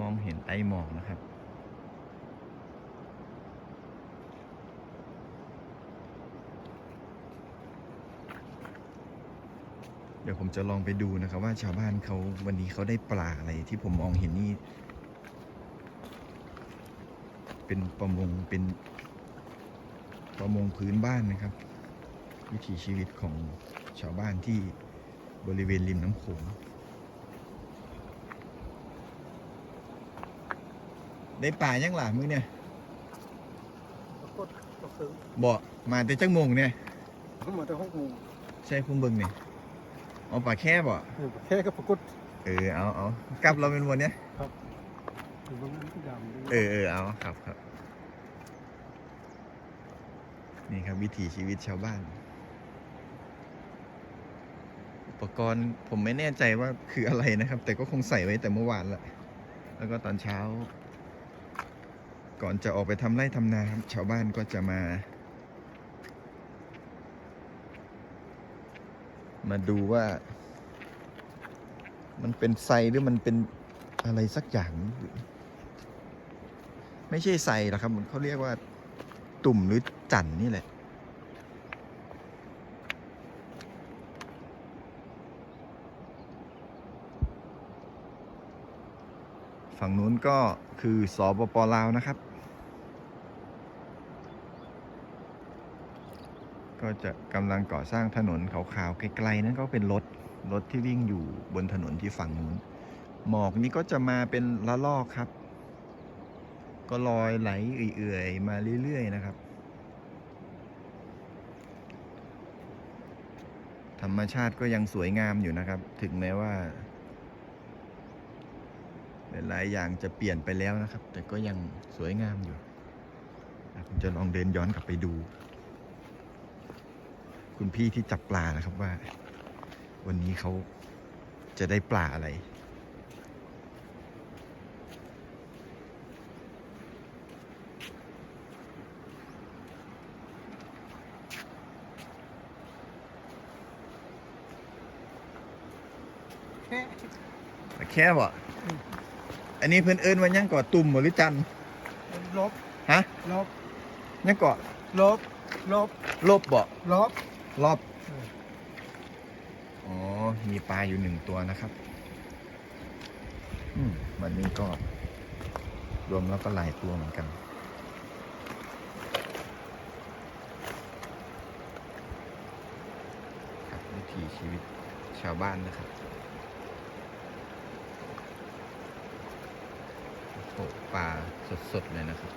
มองเห็นไอหมอกนะครับ เดี๋ยวผมจะลองไปดูนะครับ ว่าชาวบ้านเขาวันนี้เขาได้ปลาอะไรที่ผมมองเห็นนี่ เป็นประมงเป็นประมงพื้นบ้านนะครับ วิถีชีวิตของชาวบ้านที่บริเวณริมน้ำโขง ได้ป่ายังหล่ะมึงเนี่ยปรากฏก็คือบอกมาแต่จังโมงเนี่ยเขามาแต่ห้องงูใช่พุ่มเบิงเนี่ยเอาป่าแค่บ่เออแค่ก็ปรากฏเออเอาเอากลับเราเป็นวันเนี้ยอยู่บางนั้นก็ดำดูเออเออเอาครับครับ นี่ครับวิถีชีวิตชาวบ้าน อุปกรณ์ผมไม่แน่ใจว่าคืออะไรนะครับ แต่ก็คงใส่ไว้แต่เมื่อวานละแล้วก็ตอนเช้า ก่อนจะออกไปทำไร่ทำนาชาวบ้านก็จะมา มาดูว่า มันเป็นไซหรือมันเป็นอะไรสักอย่าง ไม่ใช่ไซหรอกครับ มันเขาเรียกว่าตุ่มหรือจันนี่แหละ ฝั่งนู้นก็คือสปปลาวนะครับ ก็จะกำลังก่อสร้างถนนขาวๆไกลๆนั่นก็เป็นรถรถที่วิ่งอยู่บนถนนที่ฝั่งนู้น หมอกนี้ก็จะมาเป็นละลอกครับ ก็ลอยไหลเอื่อยๆ มาเรื่อยๆนะครับ ธรรมชาติก็ยังสวยงามอยู่นะครับ ถึงแม้ว่า หลายๆอย่างจะเปลี่ยนไปแล้วนะครับ แต่ก็ยังสวยงามอยู่อะผมจะลองเดินย้อนกลับไปดู คุณพี่ที่จับปลานะครับว่า วันนี้เขาจะได้ปลาอะไรแค่แค่บ่ อันนี้เพื่อนเอิญวันยังก่อตุ่มบ่หรือจันลบฮะลบยังก่อลบลบลบบ่ลบ รอบอืม อ๋อมีปลาอยู่หนึ่งตัวนะครับ อืมวันนี้ก็ รวมแล้วก็หลายตัวเหมือนกัน ครับวิถีชีวิตชาวบ้านนะครับ โอ้โห ปลาสดๆเลยนะครับ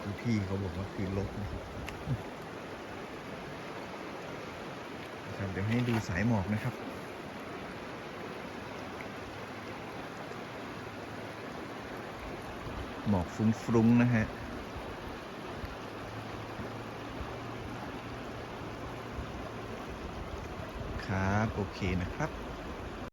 คือพี่เขาบอกว่าคือลบนะครับครับ เดี๋ยวให้ดูสายหมอกนะครับหมอกฟุ้งๆนะฮะะครับ โอเคนะครับ